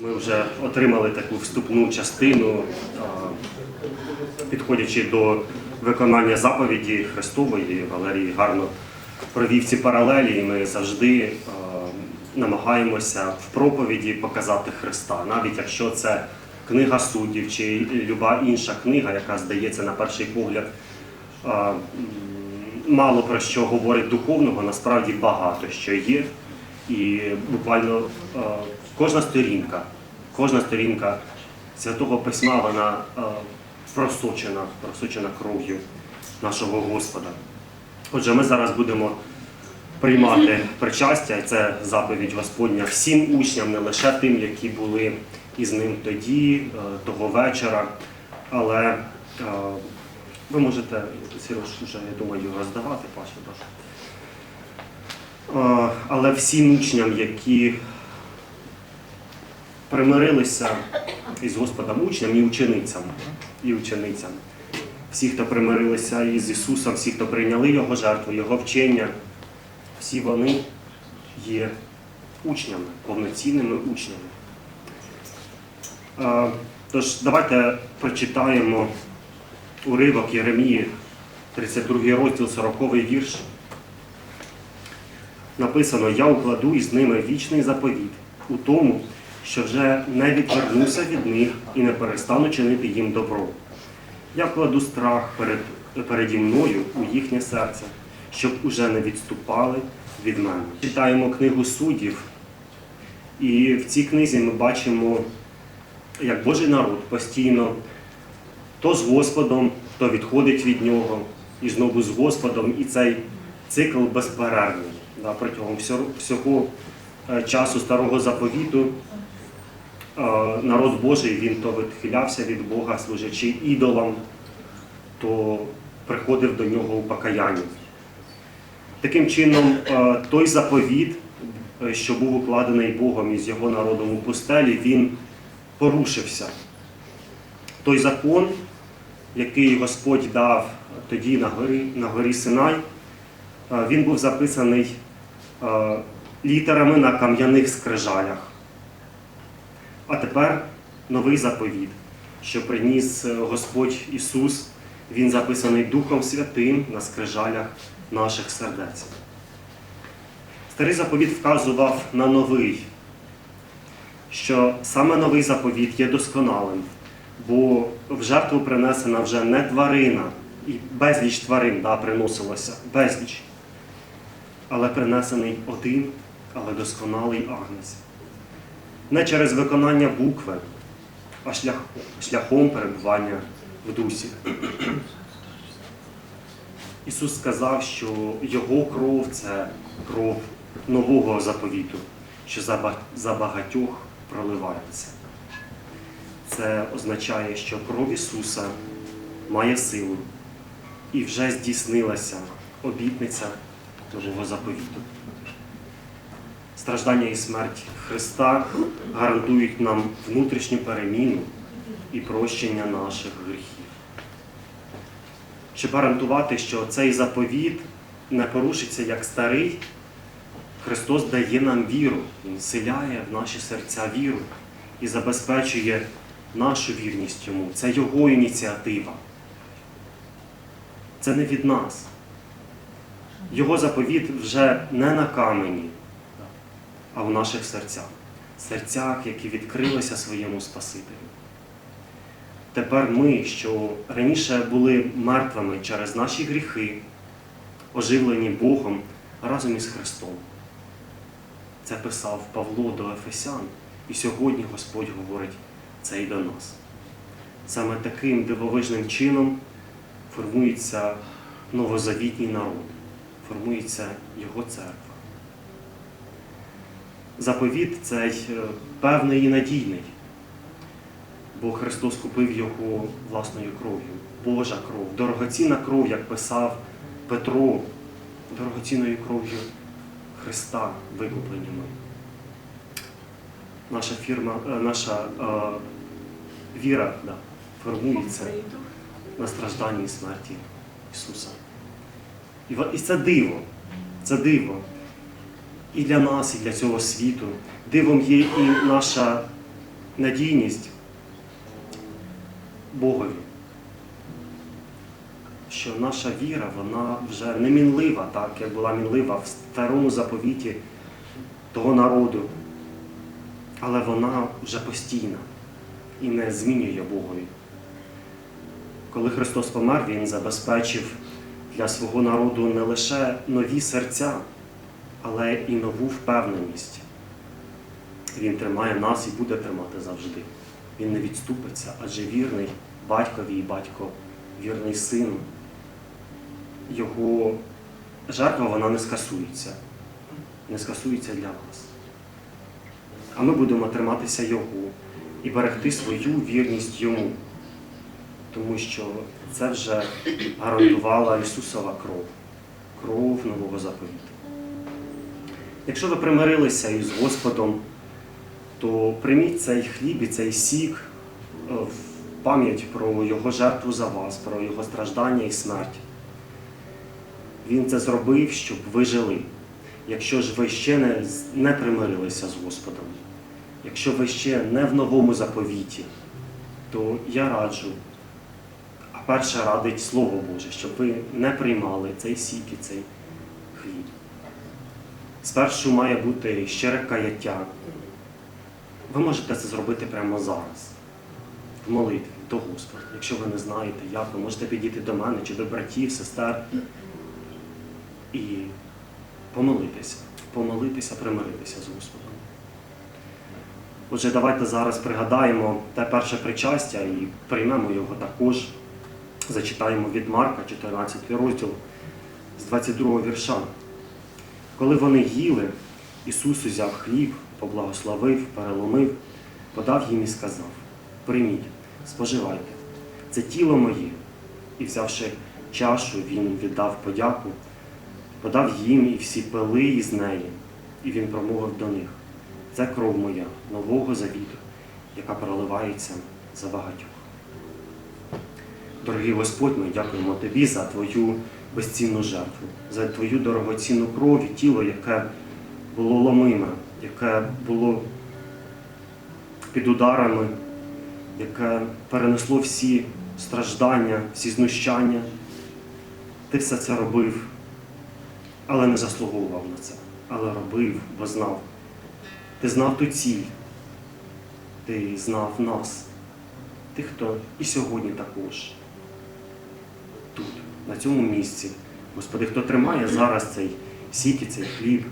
Ми вже отримали таку вступну частину, підходячи до виконання заповіді Христової, Валерій гарно провів ці паралелі, і ми завжди намагаємося в проповіді показати Христа, навіть якщо це книга суддів чи люба інша книга, яка здається на перший погляд. Мало про що говорить духовного, насправді багато що є. І буквально кожна сторінка, кожна сторінка святого письма, вона е, просочена, просочена кров'ю нашого Господа. Отже, ми зараз будемо приймати причастя, і це заповідь Господня всім учням, не лише тим, які були із ним тоді, е, того вечора. Але е, ви можете, Сереж, вже, я думаю, роздавати. Е, Але всім учням, які примирилися із Господом учням і ученицям, і ученицям. Всі, хто примирилися із Ісусом, всі, хто прийняли Його жертву, Його вчення, всі вони є учнями, повноцінними учнями. Тож, давайте прочитаємо уривок Єремії, 32 розділ, 40 вірш написано: Я укладу із ними вічний заповіт у тому, що вже не відвернуся від них і не перестану чинити їм добро. Я вкладу страх перед, переді мною у їхнє серце, щоб уже не відступали від мене. Читаємо книгу суддів, і в цій книзі ми бачимо, як Божий народ постійно то з Господом, то відходить від нього, і знову з Господом, і цей цикл безперервний. Да, протягом всього, е, часу старого заповіту народ Божий він то відхилявся від Бога, служачи ідолам, то приходив до нього у покаянні. Таким чином, е, той заповіт, е, що був укладений Богом із його народом у пустелі, він порушився. Той закон, який Господь дав тоді на горі, на горі Синай, е, він був записаний е, літерами на кам'яних скрижалях. А тепер новий заповіт, що приніс е, Господь Ісус, він записаний Духом Святим на скрижалях наших сердець. Старий заповіт вказував на новий, що саме новий заповіт є досконалим, бо в жертву принесена вже не тварина, і безліч тварин да, приносилося, безліч, але принесений один, але досконалий агнець. Не через виконання букви, а шлях, шляхом перебування в дусі. Ісус сказав, що Його кров це кров нового заповіту, що за багатьох проливається. Це означає, що кров Ісуса має силу і вже здійснилася обітниця нового заповіту. Страждання і смерть Христа гарантують нам внутрішню переміну і прощення наших гріхів. Щоб гарантувати, що цей заповіт не порушиться як старий, Христос дає нам віру, Він вселяє в наші серця віру і забезпечує нашу вірність йому. Це Його ініціатива. Це не від нас. Його заповіт вже не на камені, а в наших серцях. Серцях, які відкрилися своєму Спасителю. Тепер ми, що раніше були мертвими через наші гріхи, оживлені Богом разом із Христом. Це писав Павло до Ефесян, і сьогодні Господь говорить це і до нас. Саме таким дивовижним чином формується новозавітній народ, формується його церква. Заповіт цей е, певний і надійний, бо Христос купив його власною кров'ю. Божа кров, дорогоцінна кров, як писав Петро, дорогоцінною кров'ю Христа викуплені ми. Наша фірма, е, наша е, віра да, формується на стражданні і смерті Ісуса. І, і це диво, це диво і для нас, і для цього світу. Дивом є і наша надійність Богові. Що наша віра, вона вже не мінлива, так як була мінлива в старому заповіті того народу, але вона вже постійна і не змінює Богові. Коли Христос помер, Він забезпечив для свого народу не лише нові серця, але і нову впевненість. Він тримає нас і буде тримати завжди. Він не відступиться, адже вірний батькові і батько, вірний сину. Його жертва вона не скасується, не скасується для вас. А ми будемо триматися Його і берегти свою вірність йому, тому що це вже гарантувала Ісусова кров, кров нового заповіту. Якщо ви примирилися із Господом, то прийміть цей хліб і цей сік е, в пам'ять про Його жертву за вас, про Його страждання і смерть. Він це зробив, щоб ви жили. Якщо ж ви ще не, не примирилися з Господом, якщо ви ще не в новому заповіті, то я раджу, а перше радить Слово Боже, щоб ви не приймали цей сік і цей. Спершу має бути щире каяття. Ви можете це зробити прямо зараз, в молитві до Господа. Якщо ви не знаєте, як, ви можете підійти до мене чи до братів, сестер і помолитися, помолитися, примиритися з Господом. Отже, давайте зараз пригадаємо те перше причастя і приймемо його також. Зачитаємо від Марка, 14 розділ з 22 вірша. Коли вони їли, Ісус узяв хліб, поблагословив, переломив, подав їм і сказав: Прийміть, споживайте, це тіло моє. І взявши чашу, він віддав подяку, подав їм, і всі пили із неї, і він промовив до них: Це кров моя, нового завіту, яка проливається за багатьох. Дорогий Господь, ми дякуємо Тобі за Твою безцінну жертву, за Твою дорогоцінну кров і тіло, яке було ломиме, яке було під ударами, яке перенесло всі страждання, всі знущання. Ти все це робив, але не заслуговував на це, але робив, бо знав. Ти знав ту ціль, ти знав нас, тих, хто? І сьогодні також. Тут, на цьому місці. Господи, хто тримає зараз цей сік і цей хліб.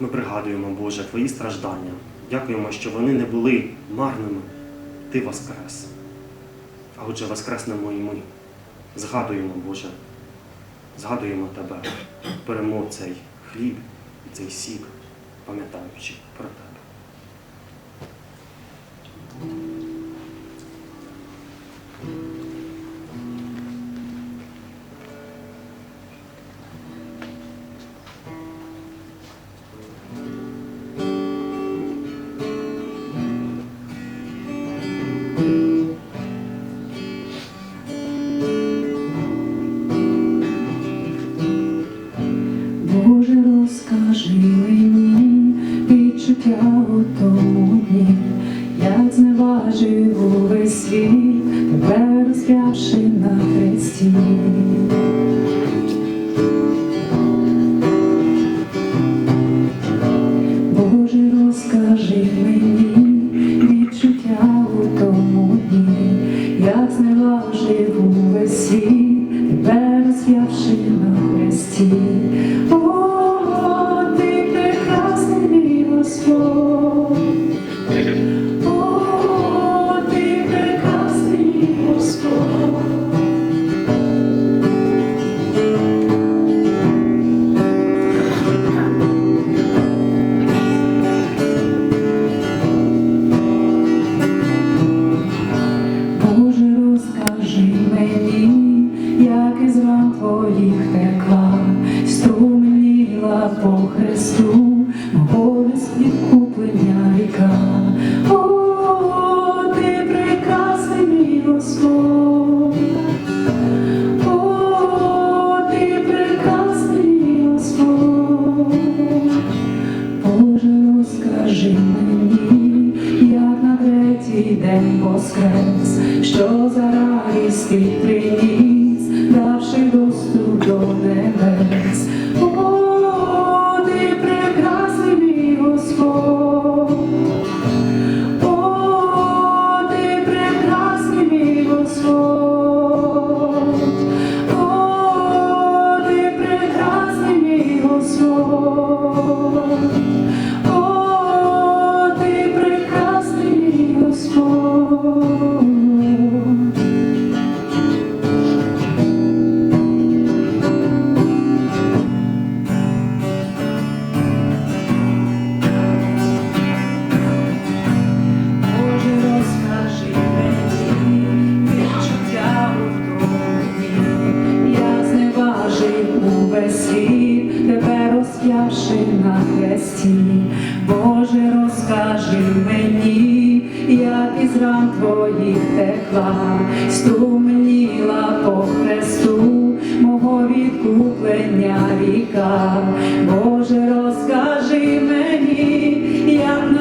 Ми пригадуємо, Боже, Твої страждання. Дякуємо, що вони не були марними. Ти воскрес. А отже, воскреснемо і ми. Згадуємо, Боже, згадуємо Тебе, беремо цей хліб і цей сік, пам'ятаючи про Тебе. Воскрес, що за радість приніс, давши доступ до небес. О, ти прекрасний мій Господь. Відкуплення. Боже, розкажи мені, як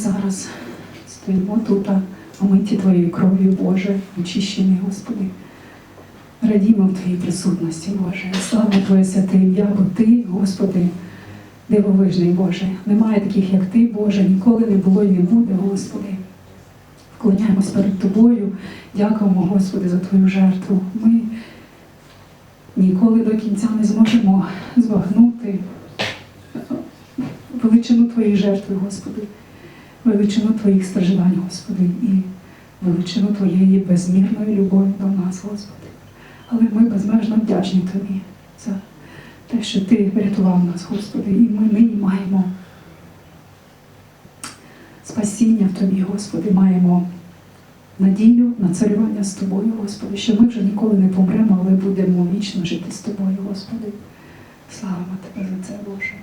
зараз стоїмо тут, омиті Твоєю кров'ю, Боже, очищені, Господи. Радімо в Твоїй присутності, Боже. Слава Твоє святе ім'я, бо Ти, Господи, дивовижний, Боже. Немає таких, як Ти, Боже, ніколи не було і не буде, Господи. Вклоняємось перед Тобою, дякуємо, Господи, за Твою жертву. Ми ніколи до кінця не зможемо збагнути величину Твоєї жертви, Господи, величину Твоїх страждань, Господи, і величину Твоєї безмірної любові до нас, Господи. Але ми безмежно вдячні Тобі за те, що Ти врятував нас, Господи, і ми нині маємо спасіння в Тобі, Господи, маємо надію на царювання з Тобою, Господи, що ми вже ніколи не помремо, але будемо вічно жити з Тобою, Господи. Слава Тебе за це, Боже.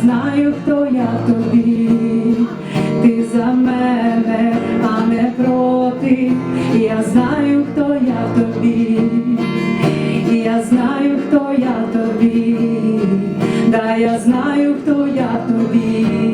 знаю, хто я тобі, ти за мене, а не проти, я знаю, хто я тобі, я знаю, хто я тобі, да я знаю, хто я тобі.